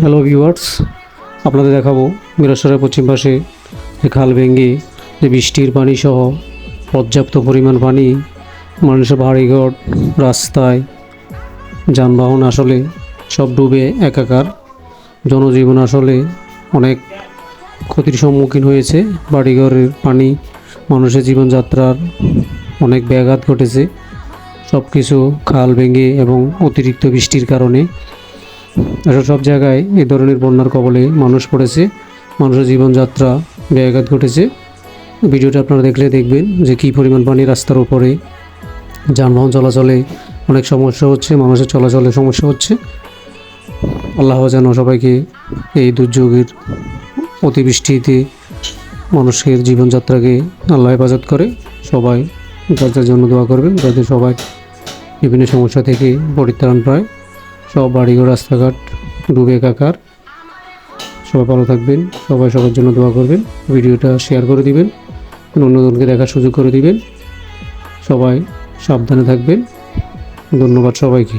Hello viewers আপনাদের দেখাবো মিরাসরের পশ্চিম পাশে যে খাল ভেঙে যে বৃষ্টির পানি সহ পর্যাপ্ত পরিমাণ পানি মানুষের বাড়িঘর রাস্তায়, যানবাহন আসলে সব ডুবে একাকার। জনজীবন আসলে অনেক ক্ষতির সম্মুখীন হয়েছে। বাড়িঘরের পানি, মানুষের জীবনযাত্রার অনেক ব্যাঘাত ঘটেছে। সব কিছু খাল ভেঙে এবং অতিরিক্ত বৃষ্টির কারণে সব জায়গায় এ ধরনের বন্যার কবলে মানুষ পড়েছে, মানুষের জীবনযাত্রা ব্যাঘাত ঘটেছে। ভিডিওটা আপনারা দেখলে দেখবেন যে কী পরিমাণ পানি রাস্তার উপরে যানবাহন চলাচলে অনেক সমস্যা হচ্ছে, মানুষের চলাচলে সমস্যা হচ্ছে। আল্লাহ যেন সবাইকে এই দুর্যোগের অতিবৃষ্টিতে মানুষের জীবনযাত্রাকে আল্লাহ হেফাজত করে। সবাই যার জন্য দোয়া করবেন, যাতে সবাই বিভিন্ন সমস্যা থেকে পরিত্রাণ পায়। সব বাড়িঘর, রাস্তাঘাট ডুবে একাকার সবাই ভালো থাকবেন, সবাই সবার জন্য দোয়া করবেন, ভিডিওটা শেয়ার করে দিবেন, অন্যজনকে দেখার সুযোগ করে দিবেন। সবাই সাবধানে থাকবেন। ধন্যবাদ সবাইকে।